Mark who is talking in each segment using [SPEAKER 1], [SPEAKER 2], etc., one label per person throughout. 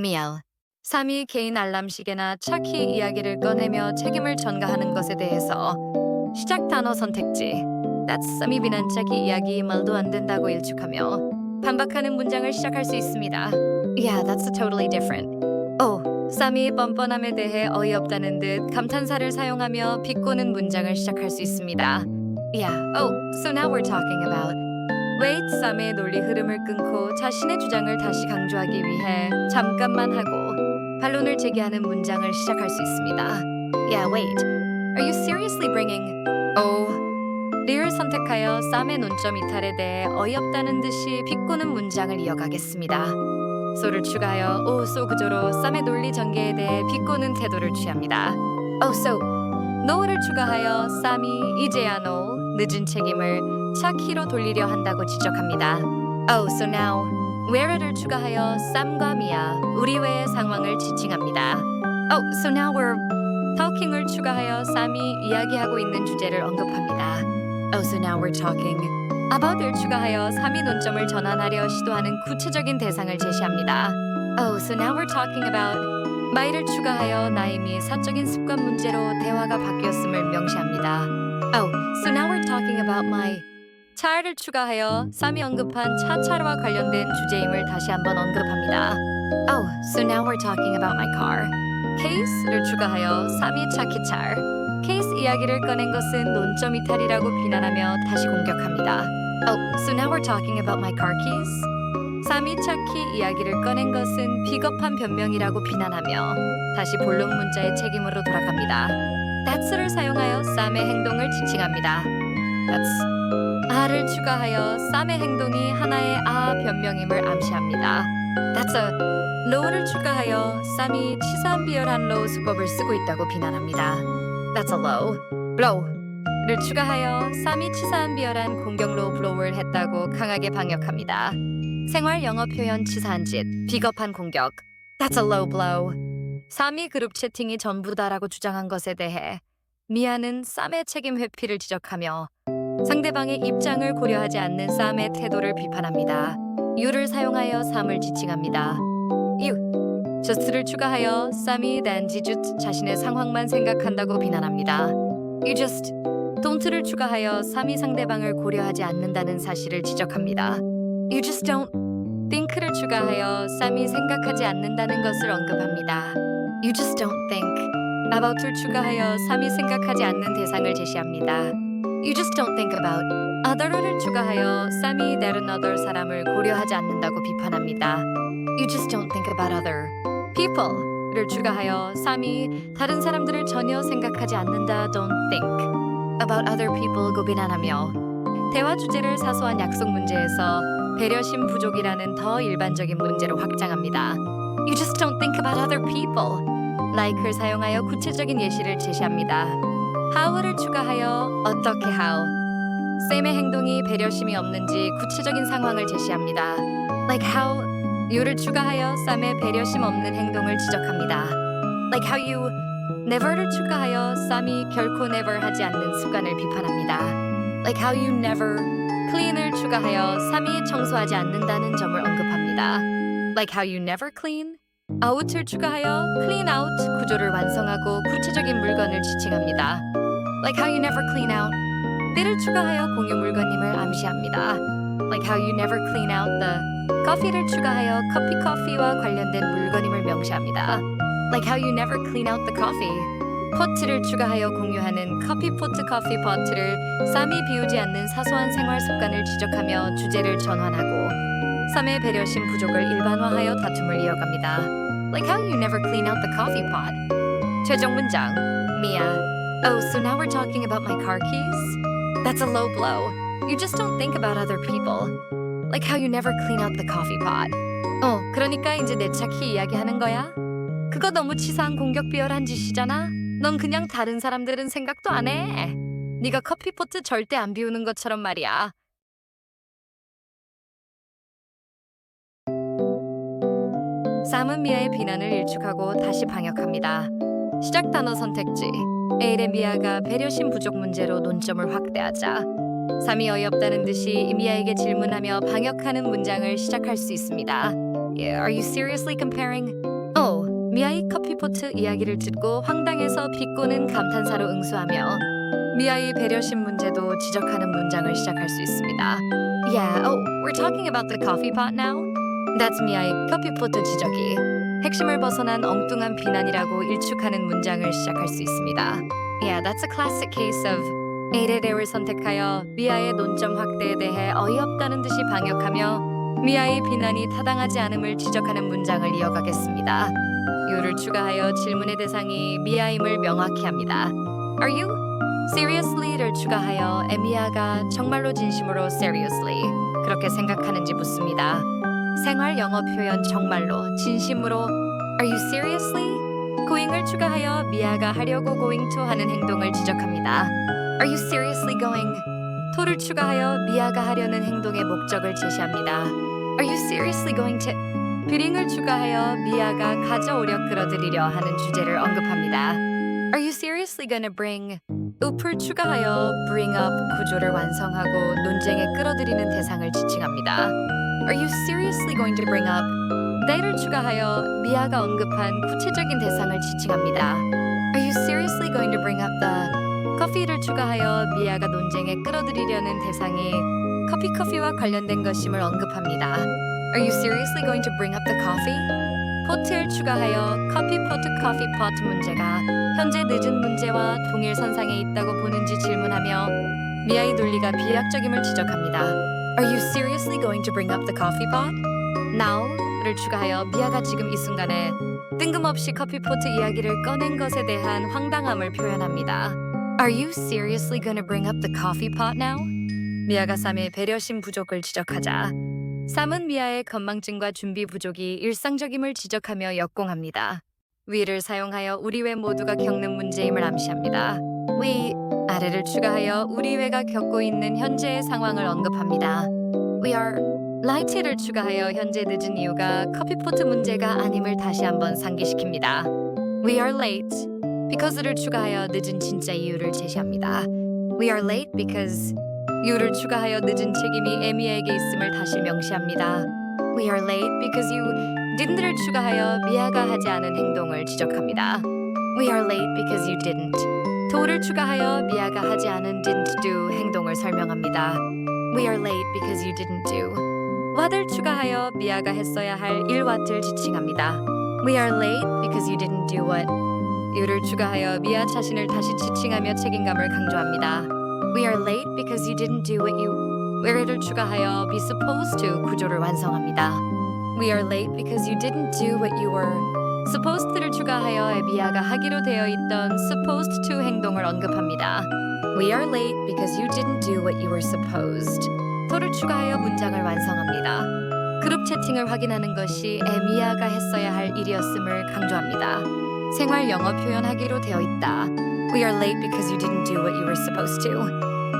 [SPEAKER 1] 미야. 3이 개인 알람 시계나 차키 이야기를 꺼내며 책임을 전가하는 것에 대해서 시작 단어 선택지 3이 비난짝이 이야기 말도 안 된다고 일축하며 반박하는 문장을 시작할 수 있습니다. Yeah, that's totally different. 오, 3이 뻔뻔함에 대해 어이없다는 듯 감탄사를 사용하며 비꼬는 문장을 시작할 수 있습니다. Yeah, oh, so now we're talking about 웨이트 쌈의 논리 흐름을 끊고 자신의 주장을 다시 강조하기 위해 잠깐만 하고 반론을 제기하는 문장을 시작할 수 있습니다. Yeah, wait. Are you seriously bringing? Oh. 리을 선택하여 쌈의 논점 이탈에 대해 어이없다는 듯이 비꼬는 문장을 이어가겠습니다. 소를 추가하여 오, 소 구조로 쌈의 논리 전개에 대해 비꼬는 태도를 취합니다. Oh, so. 노를 추가하여 쌈이 이제야 노 늦은 책임을 차키로 돌리려 한다고 지적합니다. Oh, so now where를 추가하여 쌈과 미야 우리 외의 상황을 지칭합니다. Oh, so now we're talking을 추가하여 쌈이 이야기하고 있는 주제를 언급합니다. Oh, so now we're talking about을 추가하여 쌈이 논점을 전환하려 시도하는 구체적인 대상을 제시합니다. Oh, so now we're talking about my를 추가하여 나임이 사적인 습관 문제로 대화가 바뀌었음을 명시합니다. Oh, so now we're talking about my 차를 추가하여 쌈이 언급한 차차와 관련된 주제임을 다시 한번 언급합니다. Oh, so now we're talking about my car. case를 추가하여 쌈이 차키찰. 케이스 이야기를 꺼낸 것은 논점 이탈이라고 비난하며 다시 공격합니다. Oh, so now we're talking about my car keys. 쌈이 차키 이야기를 꺼낸 것은 비겁한 변명이라고 비난하며 다시 본론 문자의 책임으로 돌아갑니다. thats를 사용하여 쌈의 행동을 지칭합니다. that's 아를 추가하여 쌈의 행동이 하나의 아 변명임을 암시합니다. That's a low를 추가하여 쌈이 치사한 비열한 low 수법을 쓰고 있다고 비난합니다. That's a low. blow를 추가하여 쌈이 치사한 비열한 공격 low blow를 했다고 강하게 방역합니다. 생활 영어 표현 치사한 짓, 비겁한 공격. That's a low blow. 쌈이 그룹 채팅이 전부다라고 주장한 것에 대해 미아는 쌈의 책임 회피를 지적하며 상대방의 입장을 고려하지 않는 쌈의 태도를 비판합니다. you를 사용하여 쌈을 지칭합니다. you, just를 추가하여 쌈이 단지주 자신의 상황만 생각한다고 비난합니다. you just, don't를 추가하여 쌈이 상대방을 고려하지 않는다는 사실을 지적합니다. you just don't, think를 추가하여 쌈이 생각하지 않는다는 것을 언급합니다. you just don't think, about을 추가하여 쌈이 생각하지 않는 대상을 제시합니다. You just don't think about other를 추가하여 쌈이 다른 other 사람을 고려하지 않는다고 비판합니다. You just don't think about other people를 추가하여 쌈이 다른 사람들을 전혀 생각하지 않는다. Don't think about other people고 비난하며 대화 주제를 사소한 약속 문제에서 배려심 부족이라는 더 일반적인 문제로 확장합니다. You just don't think about other people. like를 사용하여 구체적인 예시를 제시합니다. How를 추가하여 어떻게 how 쌤의 행동이 배려심이 없는지 구체적인 상황을 제시합니다. Like how you를 추가하여 쌈의 배려심 없는 행동을 지적합니다. Like how you never를 추가하여 쌈이 결코 never 하지 않는 습관을 비판합니다. Like how you never clean을 추가하여 쌈이 청소하지 않는다는 점을 언급합니다. Like how you never clean out을 추가하여 clean out 구조를 완성하고 구체적인 물건을 지칭합니다. Like how you never clean out. 때를 추가하여 공유 물건임을 암시합니다. Like how you never clean out the. coffee를 추가하여 커피 커피와 관련된 물건임을 명시합니다. Like how you never clean out the coffee. 포트를 추가하여 공유하는 커피 포트 커피 포트를 쌈이 비우지 않는 사소한 생활 습관을 지적하며 주제를 전환하고 쌈의 배려심 부족을 일반화하여 다툼을 이어갑니다. Like how you never clean out the coffee pot. 최종 문장. 미야. Oh, so now we're talking about my car keys? That's a low blow. You just don't think about other people. Like how you never clean out the coffee pot. 어, 그러니까 이제 내 차 키 이야기하는 거야? 그거 너무 치사한 공격 비열한 짓이잖아. 넌 그냥 다른 사람들은 생각도 안 해. 네가 커피포트 절대 안 비우는 것처럼 말이야. 쌈은 미아의 비난을 일축하고 다시 방역합니다. 시작 단어 선택지. 에일의 미아가 배려심 부족 문제로 논점을 확대하자. 쌈이 어이없다는 듯이 미아에게 질문하며 방역하는 문장을 시작할 수 있습니다. Yeah, are you seriously comparing? 어, 미아이 커피포트 이야기를 듣고 황당해서 비꼬는 감탄사로 응수하며 미아이 배려심 문제도 지적하는 문장을 시작할 수 있습니다. Yeah, oh, we're talking about the coffee pot now? 미아이 커피포트 지적이 핵심을 벗어난 엉뚱한 비난이라고 일축하는 문장을 시작할 수 있습니다. Yeah, that's a classic case of 에레레를 선택하여 미아의 논점 확대에 대해 어이없다는 듯이 방역하며 미아의 비난이 타당하지 않음을 지적하는 문장을 이어가겠습니다. 요를 추가하여 질문의 대상이 미아임을 명확히 합니다. Are you seriously?를 추가하여 에미아가 정말로 진심으로 seriously 그렇게 생각하는지 묻습니다. 생활 영어 표현 정말로 진심으로 Are you seriously? going을 추가하여 미아가 하려고 going to 하는 행동을 지적합니다. Are you seriously going? to를 추가하여 미아가 하려는 행동의 목적을 제시합니다. Are you seriously going to? 비링을 추가하여 미아가 가져오려 끌어들이려 하는 주제를 언급합니다. Are you seriously gonna bring? up을 추가하여 bring up 구조를 완성하고 논쟁에 끌어들이는 대상을 지칭합니다. Are you seriously going to bring up? the를 추가하여 미아가 언급한 구체적인 대상을 지칭합니다. Are you seriously going to bring up the? 커피를 추가하여 미아가 논쟁에 끌어들이려는 대상이 커피 커피와 관련된 것임을 언급합니다. Are you seriously going to bring up the coffee? 포트를 추가하여 커피 포트 커피 포트 문제가 현재 늦은 문제와 동일 선상에 있다고 보는지 질문하며 미아의 논리가 비약적임을 지적합니다. Are you seriously going to bring up the coffee pot? Now를 추가하여 미아가 지금 이 순간에 뜬금없이 커피 포트 이야기를 꺼낸 것에 대한 황당함을 표현합니다. Are you seriously gonna bring up the coffee pot now? 미아가 쌈의 배려심 부족을 지적하자 쌈은 미아의 건망증과 준비 부족이 일상적임을 지적하며 역공합니다. 위를 사용하여 우리 외 모두가 겪는 문제임을 암시합니다. 위 아래를 추가하여 우리 외가 겪고 있는 현재의 상황을 언급합니다. We are light를 추가하여 현재 늦은 이유가 커피포트 문제가 아님을 다시 한번 상기시킵니다. We are late because를 추가하여 늦은 진짜 이유를 제시합니다. We are late because you를 추가하여 늦은 책임이 에미에게 있음을 다시 명시합니다. We are late because you didn't를 추가하여 미아가 하지 않은 행동을 지적합니다. We are late because you didn't. Do를 추가하여 미아가 하지 않은 didn't do 행동을 설명합니다. We are late because you didn't do. what을 추가하여 미아가 했어야 할일 what을 지칭합니다. We are late because you didn't do what. you를 추가하여 미아 자신을 다시 지칭하며 책임감을 강조합니다. We are late because you didn't do what you where를 추가하여 be supposed to 구조를 완성합니다. We are late because you didn't do what you were supposed를 추가하여 미아가 하기로 되어 있던 supposed to 행동을 언급합니다. We are late because you didn't do what you were supposed. to를 추가하여 문장을 완성합니다. 그룹 채팅을 확인하는 것이 에미아가 했어야 할 일이었음을 강조합니다. 생활 영어 표현하기로 되어 있다. We are late because you didn't do what you were supposed to.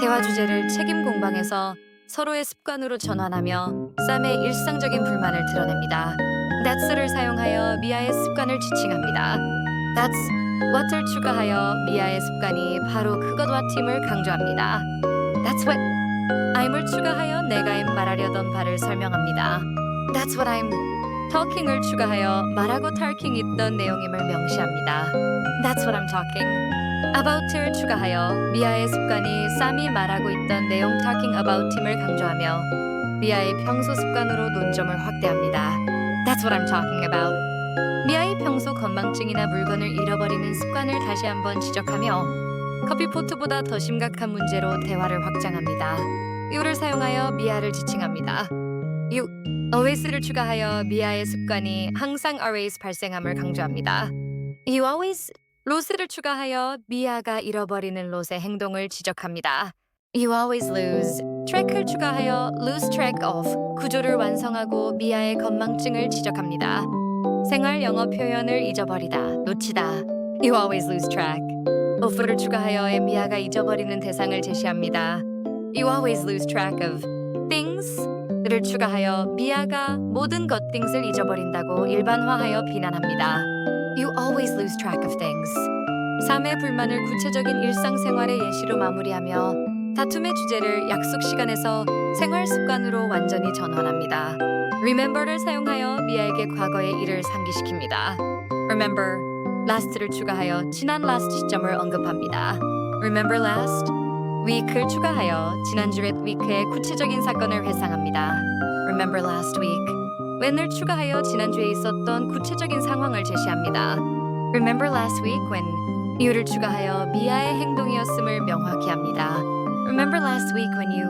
[SPEAKER 1] 대화 주제를 책임 공방에서 서로의 습관으로 전환하며 쌈의 일상적인 불만을 드러냅니다. That's를 사용하여 미아의 습관을 지칭합니다. That's what을 추가하여 미아의 습관이 바로 그것과 팀을 강조합니다. That's what I'm을 추가하여 내가 말하려던 바를 설명합니다. That's what I'm talking을 추가하여 말하고 talking 있던 내용임을 명시합니다. That's what I'm talking. about를 추가하여 미아의 습관이 쌈이 말하고 있던 내용 talking about 팀을 강조하며 미아의 평소 습관으로 논점을 확대합니다. That's what I'm talking about. 미아의 평소 건망증이나 물건을 잃어버리는 습관을 다시 한번 지적하며 커피포트보다 더 심각한 문제로 대화를 확장합니다. you를 사용하여 미아를 지칭합니다. you, always를 추가하여 미아의 습관이 항상 always 발생함을 강조합니다. You always 로스를 추가하여 미아가 잃어버리는 롯의 행동을 지적합니다. You always lose. Track을 추가하여 lose track of 구조를 완성하고 미아의 건망증을 지적합니다. 생활 영어 표현을 잊어버리다, 놓치다. You always lose track. of를 추가하여 미아가 잊어버리는 대상을 제시합니다. You always lose track of things. 를 추가하여 미아가 모든 것 things을 잊어버린다고 일반화하여 비난합니다. You always lose track of things. 삶의 불만을 구체적인 일상생활의 예시로 마무리하며 다툼의 주제를 약속 시간에서 생활 습관으로 완전히 전환합니다. Remember를 사용하여 미아에게 과거의 일을 상기시킵니다. Remember, last를 추가하여 지난 last 시점을 언급합니다. Remember last? week을 추가하여 지난주의 week의 구체적인 사건을 회상합니다. Remember last week? when을 추가하여 지난주에 있었던 구체적인 상황을 제시합니다. Remember last week when 이유를 추가하여 미아의 행동이었음을 명확히 합니다. Remember last week when you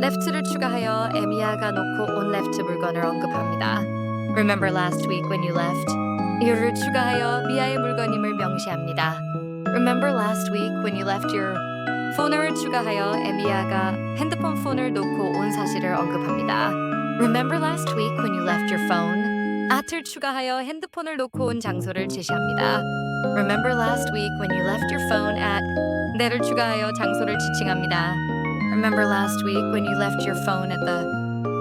[SPEAKER 1] left를 추가하여 에미아가 놓고 온 left 물건을 언급합니다. Remember last week when you left 이유를 추가하여 미아의 물건임을 명시합니다. Remember last week when you left your phone을 추가하여 에미아가 핸드폰 폰을 놓고 온 사실을 언급합니다. Remember last week when you left your phone? at을 추가하여 핸드폰을 놓고 온 장소를 제시합니다. Remember last week when you left your phone at 내를 추가하여 장소를 지칭합니다. Remember last week when you left your phone at the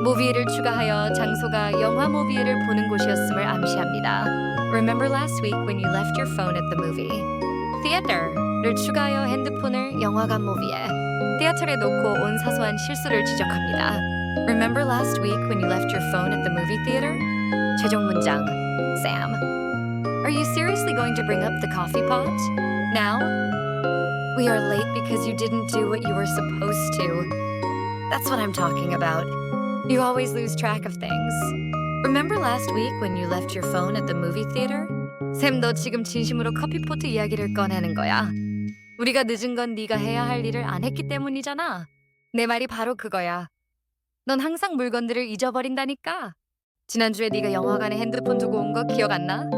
[SPEAKER 1] movie를 추가하여 장소가 영화 무비를 보는 곳이었음을 암시합니다. Remember last week when you left your phone at the movie. theater를 추가하여 핸드폰을 영화관 무비에 theater에 놓고 온 사소한 실수를 지적합니다. Remember last week when you left your phone at the movie theater? 최종 문장. Sam. Are you seriously going to bring up the coffee pot? Now? We are late because you didn't do what you were supposed to. That's what I'm talking about. You always lose track of things. Remember last week when you left your phone at the movie theater? 샘, 너 지금 진심으로 커피포트 이야기를 꺼내는 거야. 우리가 늦은 건 네가 해야 할 일을 안 했기 때문이잖아. 내 말이 바로 그거야. 넌 항상 물건들을 잊어버린다니까. 지난주에 네가 영화관에 핸드폰 두고 온 거 기억 안 나?